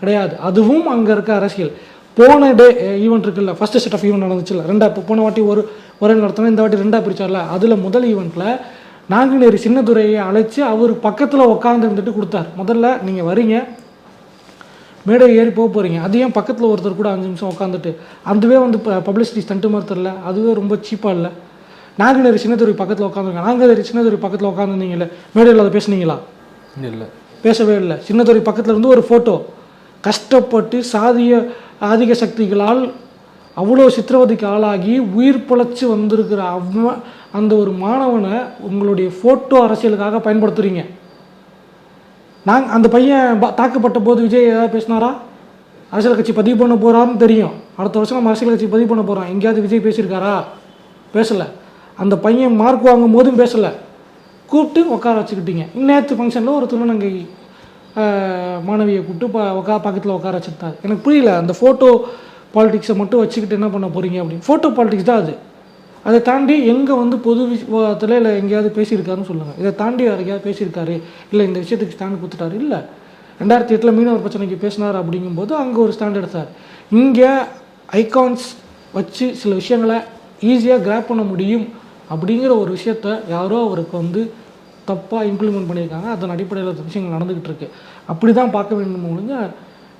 கிடையாது. அதுவும் அங்கே இருக்க அரசியல். போன டே ஈவெண்ட் இருக்குல்ல ஃபஸ்ட்டு செட் ஆஃப் ஈவெண்ட் நடந்துச்சுல்ல ரெண்டா இப்போ போன வாட்டி ஒரு ஒரே நடத்தினா இந்த வாட்டி ரெண்டா பிரிச்சார்ல அதில் முதல் ஈவெண்ட்டில் நாங்குநேரி சின்னதுரையை அழைச்சி அவர் பக்கத்தில் உட்காந்து இருந்துட்டு கொடுத்தார். முதல்ல நீங்கள் வரீங்க மேடை ஏறி போக போகிறீங்க அது ஏன் பக்கத்தில் ஒருத்தர் கூட அஞ்சு நிமிஷம் உட்காந்துட்டு அதுவே வந்து பப்ளிசிட்டி ஸ்டண்ட்டு மாதிரி தெரில அதுவே ரொம்ப சீப்பாக இல்லை. நாங்குநேரி சின்னதுரை பக்கத்தில் உட்காந்துருங்க நாங்குநேரி சின்னதுரை பக்கத்தில் உட்காந்துருந்தீங்களே மேடையில் அதை பேசுனீங்களா? இல்லை. பேசவே இல்லை. சின்னதுரை பக்கத்தில் இருந்து ஒரு ஃபோட்டோ கஷ்டப்பட்டு சாதிய ஆதிக்க சக்திகளால் அவ்வளோ சித்திரவதைக்கு ஆளாகி உயிர் பிழைச்சி வந்திருக்கிற அவ அந்த ஒரு மாணவனை உங்களுடைய ஃபோட்டோ அரசியலுக்காக பயன்படுத்துகிறீங்க நாங்கள் அந்த பையன் ப- தாக்கப்பட்ட போது விஜய் ஏதாவது பேசினாரா? அரசியல் கட்சி பதிவு பண்ண போகிறான்னு தெரியும். அடுத்த வருஷம் நம்ம அரசியல் கட்சி பதிவு பண்ண போகிறோம் எங்கேயாவது விஜய் பேசியிருக்காரா? பேசலை. அந்த பையன் மார்க் வாங்கும் போதும் பேசலை. கூப்பிட்டு உட்கார வச்சுக்கிட்டீங்க. நேற்று ஃபங்க்ஷனில் ஒரு திருநங்கை மாணவியை கூப்பிட்டு பா உக்கா பக்கத்தில் உட்கார வச்சுருந்தாரு எனக்கு புரியல அந்த ஃபோட்டோ பாலிடிக்ஸை மட்டும் வச்சுக்கிட்டு என்ன பண்ண போகிறீங்க அப்படின்னு. ஃபோட்டோ பாலிடிக்ஸ் தான் அது. அதை தாண்டி எங்கே வந்து பொது விவாதத்தில் இல்லை எங்கேயாவது பேசியிருக்காருன்னு சொல்லுங்கள் இதை தாண்டி வேறு எங்கேயாவது பேசியிருக்காரு? இல்லை இந்த விஷயத்துக்கு ஸ்டாண்ட் கொடுத்துட்டாரு? இல்லை. ரெண்டாயிரத்தி எட்டில் மீனவர் பிரச்சனைக்கு பேசினார் அப்படிங்கும்போது அங்கே ஒரு ஸ்டாண்ட் எடுத்தார். இங்கே ஐகான்ஸ் வச்சு சில விஷயங்களை ஈஸியாக கிராப் பண்ண முடியும் அப்படிங்கிற ஒரு விஷயத்த யாரோ அவருக்கு வந்து தப்பாக இம்ப்ளிமெண்ட் பண்ணியிருக்காங்க. அதன் அடிப்படையில் விஷயங்கள் நடந்துக்கிட்டு இருக்கு. அப்படி தான் பார்க்க வேண்டும் ஒழுங்க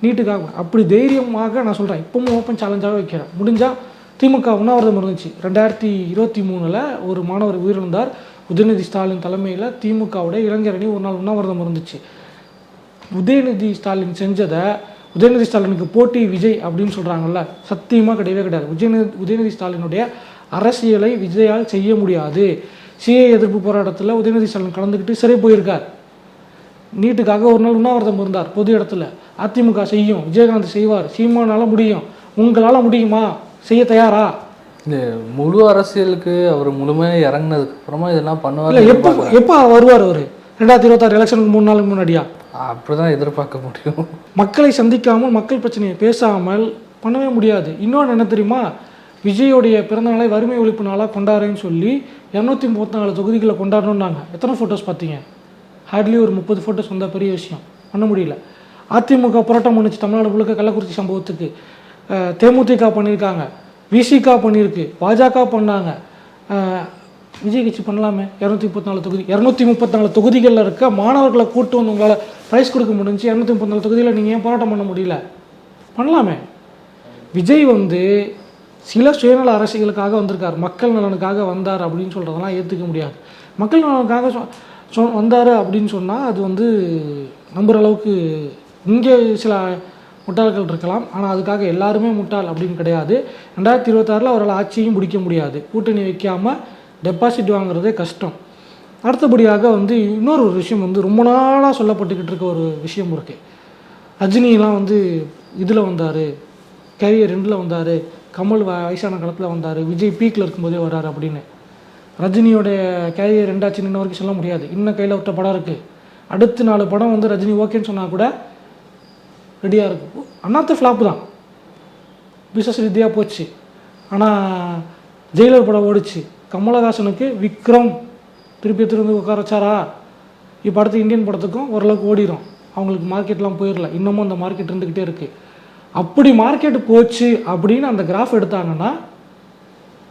நீட்டுக்காக அப்படி தைரியமாக நான் சொல்கிறேன் இப்போவும் ஓப்பன் சேலஞ்சாகவே வைக்கிறேன். முடிஞ்சால் திமுக உண்ணாவிரதம் இருந்துச்சு. ரெண்டாயிரத்தி இருபத்தி மூணில் ஒரு மாணவர் உயிரிழந்தார். உதயநிதி ஸ்டாலின் தலைமையில் திமுகவுடைய இளைஞரணி ஒரு நாள் உண்ணாவிரதம் இருந்துச்சு. உதயநிதி ஸ்டாலின் செஞ்சதை உதயநிதி ஸ்டாலினுக்கு போட்டி விஜய் அப்படின்னு சொல்கிறாங்கல்ல சத்தியமாக கிடையவே கிடையாது. உதயநிதி உதயநிதி ஸ்டாலினுடைய அரசியலை விஜயால் செய்ய முடியாது. சிஏ எதிர்ப்பு போராட்டத்தில் உதயநிதி ஸ்டாலின் கலந்துக்கிட்டு சிறை போயிருக்கார். நீட்டுக்காக ஒரு நாள் உண்ணாவிரதம் இருந்தார் பொது இடத்துல. அதிமுக செய்யும் விஜயகாந்த் செய்வார். சீமானால முடியும். உங்களால் முடியுமா? செய்ய தயாரா? இந்த முழு அரசியலுக்கு அவர் முழுமையாக இறங்குனதுக்கு அப்புறமா இதெல்லாம் பண்ணுவார் எப்போ எப்போ வருவார் அவர்? ரெண்டாயிரத்தி இருபத்தாறு எலெக்ஷனுக்கு மூணு நாளுக்கு முன்னாடியா? அப்படிதான் எதிர்பார்க்க முடியும். மக்களை சந்திக்காமல் மக்கள் பிரச்சனையை பேசாமல் பண்ணவே முடியாது. இன்னொன்று என்ன தெரியுமா? விஜயோடைய பிறந்தநாளை வறுமை ஒழிப்பு நாளாக கொண்டாடுறேன்னு சொல்லி இரநூத்தி முப்பத்தி நாலு தொகுதிகளை கொண்டாடணுன்னாங்க எத்தனை ஃபோட்டோஸ் பார்த்தீங்க? ஹார்ட்லி ஒரு முப்பது ஃபோட்டோஸ் வந்தால் பெரிய விஷயம். பண்ண முடியல. அதிமுக போராட்டம் பண்ணுச்சு தமிழ்நாடு முழுக்க கள்ளக்குறிச்சி சம்பவத்துக்கு தேமுதிக பண்ணியிருக்காங்க. விசிக பண்ணியிருக்கு. பாஜக பண்ணாங்க. விஜய் கட்சி பண்ணலாமே. இரநூத்தி முப்பத்தி நாலு தொகுதி இரநூத்தி முப்பத்தி நாலு தொகுதிகளில் இருக்க மாணவர்களை கூட்டு வந்து உங்களால் ப்ரைஸ் கொடுக்க முடிஞ்சு இரநூத்தி முப்பத்தி நாலு தொகுதியில் நீங்கள் ஏன் போராட்டம் பண்ண முடியல? பண்ணலாமே. விஜய் வந்து சில சுயநல அரசியலுக்காக வந்திருக்கார். மக்கள் நலனுக்காக வந்தார் அப்படின்னு சொல்கிறதெல்லாம் ஏற்றுக்க முடியாது. மக்கள் நலனுக்காக சொ சொ வந்தார் அப்படின்னு சொன்னால் அது வந்து நம்புகிற அளவுக்கு இங்கே சில முட்டாள்கள் இருக்கலாம். ஆனால் அதுக்காக எல்லாருமே முட்டாள் அப்படின்னு கிடையாது. ரெண்டாயிரத்தி இருபத்தாறில் அவரால் ஆட்சியும் பிடிக்க முடியாது. கூட்டணி வைக்காமல் டெபாசிட் வாங்குறதே கஷ்டம். அடுத்தபடியாக வந்து இன்னொரு ஒரு விஷயம் வந்து ரொம்ப நாளாக சொல்லப்பட்டுக்கிட்டு இருக்க ஒரு விஷயம் இருக்குது ரஜினிலாம் வந்து இதில் வந்தார். கேரியர் ரெண்டில் வந்தார். கமல் வயசான காலத்தில் வந்தார். விஜய் பீக்கில் இருக்கும்போதே வராரு அப்படின்னு. ரஜினியோடைய கேரியர் ரெண்டாச்சு நின்று வரைக்கும் சொல்ல முடியாது. இன்னும் கையில் விட்ட படம் இருக்குது அடுத்த நாலு படம் வந்து ரஜினி ஓகேன்னு சொன்னால் கூட ரெடியாக இருக்கு. அண்ணாத்த ஃப்ளாப்பு தான். பிஸ்னஸ் ரீதியாக போச்சு. ஆனால் ஜெயிலர் படம் ஓடிச்சு. கமலஹாசனுக்கு விக்ரம் திருப்பி எடுத்துட்டு உட்கார வச்சாரா? இப்போ அடுத்து இந்தியன் படத்துக்கும் ஓரளவுக்கு ஓடிடும் அவங்களுக்கு மார்க்கெட்லாம் போயிடல இன்னமும் அந்த மார்க்கெட் இருந்துக்கிட்டே இருக்குது அப்படி மார்க்கெட் போச்சு அப்படின்னு அந்த கிராஃப் எடுத்தாங்கன்னா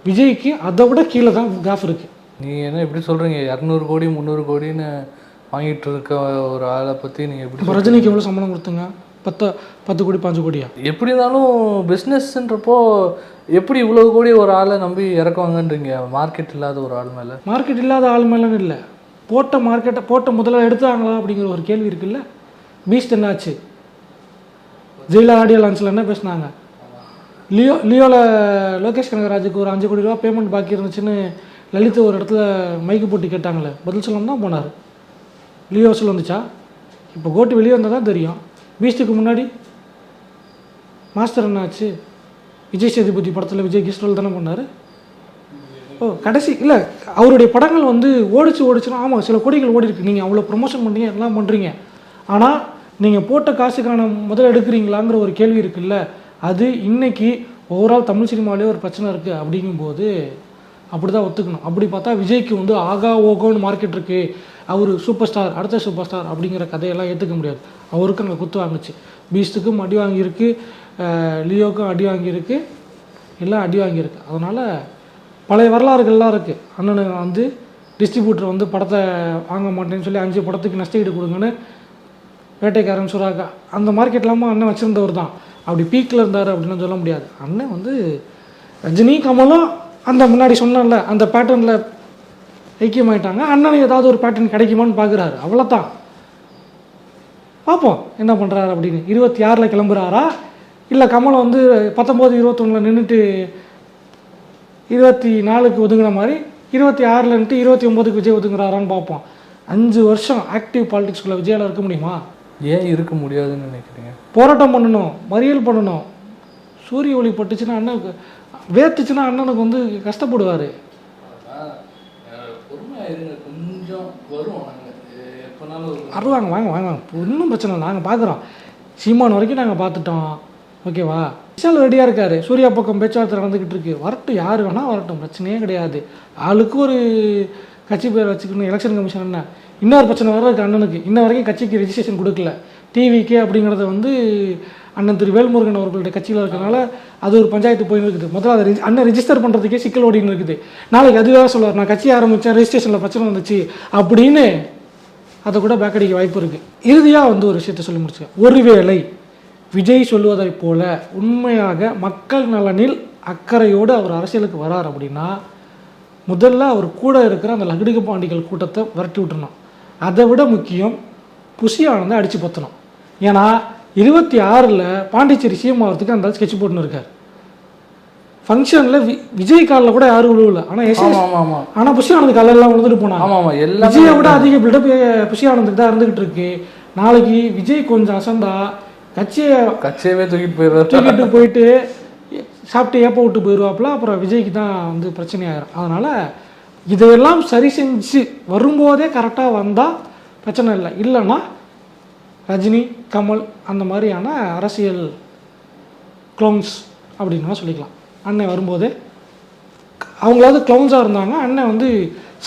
விஜய்க்கு அதை விட கீழே தான் கிராஃப் இருக்குது நீ என்ன எப்படி சொல்கிறீங்க இரநூறு கோடி முந்நூறு கோடின்னு வாங்கிட்டு இருக்க ஒரு ஆளை பற்றி நீங்கள் எப்படி ரஜினிக்கு எவ்வளோ சம்பளம் கொடுத்துங்க? பத்து பத்து கோடி பாஞ்சு கோடியா? எப்படி இருந்தாலும் பிஸ்னஸ்ன்றப்போ எப்படி இவ்வளோ கோடி ஒரு ஆளை நம்பி இறக்குவாங்கன்றீங்க? மார்க்கெட் இல்லாத ஒரு ஆள் மேலே. மார்க்கெட் இல்லாத ஆள் மேலன்னு இல்லை. போட்ட மார்க்கெட்டை போட்ட முதல்ல எடுத்தாங்களா அப்படிங்கிற ஒரு கேள்வி இருக்குல்ல? பீஸ்ட் என்னாச்சு? ஜெயிலா ஆடியோ லான்ச்சில் என்ன பேசுனாங்க? லியோ லியோவில் லோகேஷ் கனகராஜுக்கு ஒரு அஞ்சு கோடி ரூபா பேமெண்ட் பாக்கி இருந்துச்சுன்னு லலித் ஒரு இடத்துல மைக்கு போட்டு கேட்டாங்களே பதில் சொல்லாம தான் போனார். லியோ சொல்ல வந்துச்சா? இப்போ கோட்டு வெளியே வந்தால் தான் தெரியும். பீஸ்ட்டுக்கு முன்னாடி மாஸ்டர் என்ன ஆச்சு? விஜய் சேதுபதி படத்தில் விஜய் கிஸ்ரோல் தானே பண்ணார் ஓ கடைசி இல்லை அவருடைய படங்கள் வந்து ஓடிச்சு ஓடிச்சுன்னா ஆமாம் சில கோடிகள் ஓடி இருக்கு நீங்கள் அவ்வளோ ப்ரொமோஷன் பண்ணுறீங்க எல்லாம் பண்ணுறீங்க ஆனால் நீங்கள் போட்ட காசுக்கான முதல் எடுக்கிறீங்களாங்கிற ஒரு கேள்வி இருக்குல்ல. அது இன்னைக்கு ஓவரால் தமிழ் சினிமாவிலே ஒரு பிரச்சனை இருக்குது அப்படிங்கும்போது அப்படி தான் ஒத்துக்கணும். அப்படி பார்த்தா விஜய்க்கு வந்து ஆகா ஓகோன்னு மார்க்கெட் இருக்குது அவர் சூப்பர் ஸ்டார் அடுத்த சூப்பர் ஸ்டார் அப்படிங்கிற கதையெல்லாம் ஏற்றுக்க முடியாது. அவருக்கும் அங்கே குத்து வாங்குச்சு. பீஸ்ட்டுக்கும் அடி வாங்கியிருக்கு. லியோக்கும் அடி வாங்கியிருக்கு. எல்லாம் அடி வாங்கியிருக்கு. அதனால் பழைய வரலாறுகள்லாம் இருக்குது அண்ணனு வந்து டிஸ்ட்ரிபியூட்டர் வந்து படத்தை வாங்க மாட்டேன்னு சொல்லி அஞ்சு படத்துக்கு நஷ்டஈடு கொடுங்கன்னு வேட்டைக்காரன் சுறாக்கா அந்த மார்க்கெட்லாமா அண்ணன் வச்சுருந்தவர் தான். அப்படி பீக்கில் இருந்தார் அப்படின்னு சொல்ல முடியாது. அண்ணன் வந்து ரஜினி கமலும் அந்த முன்னாடி சொன்னேன்ல அந்த பேட்டர்னில் ஐக்கியமாயிட்டாங்க அண்ணனுக்கு ஏதாவது ஒரு பேட்டர்ன் கிடைக்குமான்னு பார்க்குறாரு அவ்வளோதான் பார்ப்போம் என்ன பண்ணுறாரு அப்படின்னு. இருபத்தி ஆறில் கிளம்புறாரா? இல்லை கமல் வந்து பத்தொம்போது இருபத்தொன்னில் நின்றுட்டு இருபத்தி நாலுக்கு ஒதுங்கின மாதிரி இருபத்தி ஆறில் நின்று இருபத்தி ஒம்போதுக்கு விஜய் ஒதுங்குறாரான்னு பார்ப்போம். அஞ்சு வருஷம் ஆக்டிவ் பாலிடிக்ஸ்குள்ளே விஜயாவில் இருக்க முடியுமா? ஏன் இருக்க முடியாதுன்னு நினைக்கிறீங்க? போராட்டம் பண்ணணும் மறியல் பண்ணணும். சூரிய ஒளி பட்டுச்சுன்னா அண்ணனுக்கு வேர்த்துச்சுன்னா அண்ணனுக்கு வந்து கஷ்டப்படுவார். கொஞ்சம் வருவாங்க வாங்க வாங்க வாங்க. ஒன்றும் பிரச்சனை இல்லை. நாங்கள் பார்க்குறோம் சீமான் வரைக்கும் நாங்கள் பார்த்துட்டோம் ஓகேவா விஷால் ரெடியாக இருக்காரு. சூர்யா பக்கம் பேச்சுவார்த்தை நடந்துக்கிட்டு இருக்கு. வரட்டும் யார் வேணால் வரட்டும். பிரச்சனையே கிடையாது. ஆளுக்கு ஒரு கட்சி பேர் வச்சுக்கணும். எலெக்ஷன் கமிஷன் என்ன? இன்னொரு பிரச்சனை வர அண்ணனுக்கு. இன்ன வரைக்கும் கட்சிக்கு ரெஜிஸ்ட்ரேஷன் கொடுக்கல. டிவிக்கே அப்படிங்கிறத வந்து அண்ணன் திரு வேல்முருகன் அவர்களுடைய கட்சியில் இருக்கனால அது ஒரு பஞ்சாயத்து போயின்னு இருக்குது. முதல்ல அதை அண்ணன் ரெஜிஸ்டர் பண்ணுறதுக்கே சிக்கல் ஓடின்னு இருக்குது. நாளைக்கு அதுவாக சொல்லுவார் நான் கட்சி ஆரம்பித்தேன் ரெஜிஸ்ட்ரேஷனில் பிரச்சனை வந்துச்சு அப்படின்னு அதை கூட பேக் அடிக்க வாய்ப்பு இருக்குது இறுதியாக வந்து ஒரு விஷயத்த சொல்லி முடிச்சேன் ஒருவேளை விஜய் சொல்லுவதைப் போல உண்மையாக மக்கள் நலனில் அக்கறையோடு அவர் அரசியலுக்கு வரார் அப்படின்னா முதல்ல அவர் கூட இருக்கிற அந்த லகுடிக பாண்டிகள் கூட்டத்தை விரட்டி விட்டுறணும். அதை விட முக்கியம் புஷி ஆனந்தை அடித்து பற்றணும் ஏன்னா இருபத்தி ஆறில் பாண்டிச்சேரி சிஎம் ஆகிறதுக்கு அந்த ஸ்கெட்ச் போட்டுன்னு இருக்கார். ஃபங்க்ஷனில் வி விஜய் காலில் கூட யாரும் விழுவல. ஆனால் எஸ் ஆனால் புஷி ஆனந்த் காலில் எல்லாம் விழுந்துட்டு போனாங்க. ஆமாம் ஆமாம் எல்லாமே விஜயை விட அதிக பில்டப் புஷி ஆனந்துக்கு தான் இருந்துகிட்டு இருக்கு. நாளைக்கு விஜய் கொஞ்சம் அசந்தா கட்சியை கட்சியவே தூக்கிட்டு போயிடுறாரு. தூக்கிட்டு போயிட்டு சாப்பிட்டு ஏப்ப விட்டு போயிடுவாப்புல அப்புறம் விஜய்க்கு தான் வந்து பிரச்சனையாயிரும். அதனால் இதையெல்லாம் சரி செஞ்சு வரும்போதே கரெக்டாக வந்தால் பிரச்சனை இல்லை. இல்லைன்னா ரஜினி கமல் அந்த மாதிரியான அரசியல் க்ளவுன்ஸ் அப்படின்னா சொல்லிக்கலாம். அண்ணன் வரும்போதே அவங்களாவது க்ளவுன்ஸாக இருந்தாங்க அண்ணன் வந்து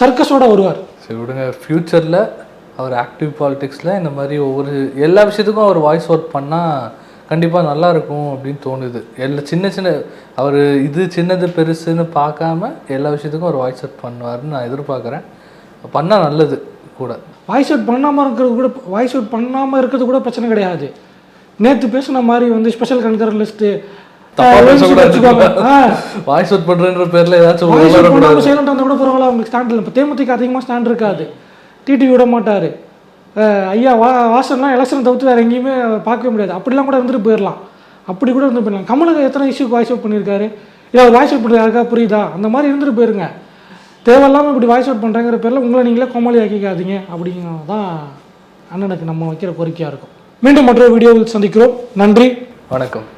சர்க்கஸோட வருவார். சரி விடுங்க. ஃப்யூச்சரில் அவர் ஆக்டிவ் பாலிடிக்ஸில் இந்த மாதிரி ஒவ்வொரு எல்லா விஷயத்துக்கும் அவர் வாய்ஸ் ஒர்க் பண்ணால் கண்டிப்பாக நல்லா இருக்கும் அப்படின்னு தோணுது. எல்லா சின்ன சின்ன அவர் இது சின்னது பெருசுன்னு பார்க்காம எல்லா விஷயத்துக்கும் அவர் வாய்ஸ் ஒர்க் பண்ணுவார்னு நான் எதிர்பார்க்குறேன். பண்ணால் நல்லது கூட. வாய்ஸ் அவுட் பண்ணாமல் இருக்கிறது கூட வாய்ஸ் அவுட் பண்ணாமல் இருக்கிறது கூட பிரச்சனை கிடையாது. நேற்று பேசின மாதிரி வந்து ஸ்பெஷல் கண்கர் லிஸ்ட்டு. வாய்ஸ் ஒர்க் பண்ணுறன்ற பேரில் ஏதாச்சும் ஒரு வாய்ஸ் அவுட் வரக்கூடாது. பண்ணாமல் சைலண்ட் இருந்தால் கூட பரவாயில்ல அவங்களுக்கு ஸ்டாண்ட் இல்லை. இப்போ தேமுதிக அதிகமாக ஸ்டாண்ட் இருக்காது. டிடி விட மாட்டார். ஐயா வா வாசன்லாம் எலெக்ஷன் தவிர்த்து வேறு எங்கேயுமே பார்க்கவே முடியாது. அப்படிலாம் கூட இருந்துட்டு போயிடலாம் அப்படி கூட இருந்து போயிடலாம் கமலுக்கு எத்தனை இஷ்யூக்கு வாய்ஸ் அவுட் பண்ணியிருக்காரு? இல்லை அவர் வாய்ஸ் அவுட் பண்ணுறது யாருக்கா புரியுதா? அந்த மாதிரி இருந்துட்டு போயிருங்க. தேவையில்லாமல் இப்படி வாய்ஸ் அவுட் பண்ணுறாங்கிற பேரில் உங்களை நீங்களே கோமாளி ஆக்கிக்காதீங்க. அப்படிங்கிறது தான் அண்ணனுக்கு நம்ம வைக்கிற கோரிக்கையாக இருக்கும். மீண்டும் மற்றொரு வீடியோவில் சந்திக்கிறோம். நன்றி. வணக்கம்.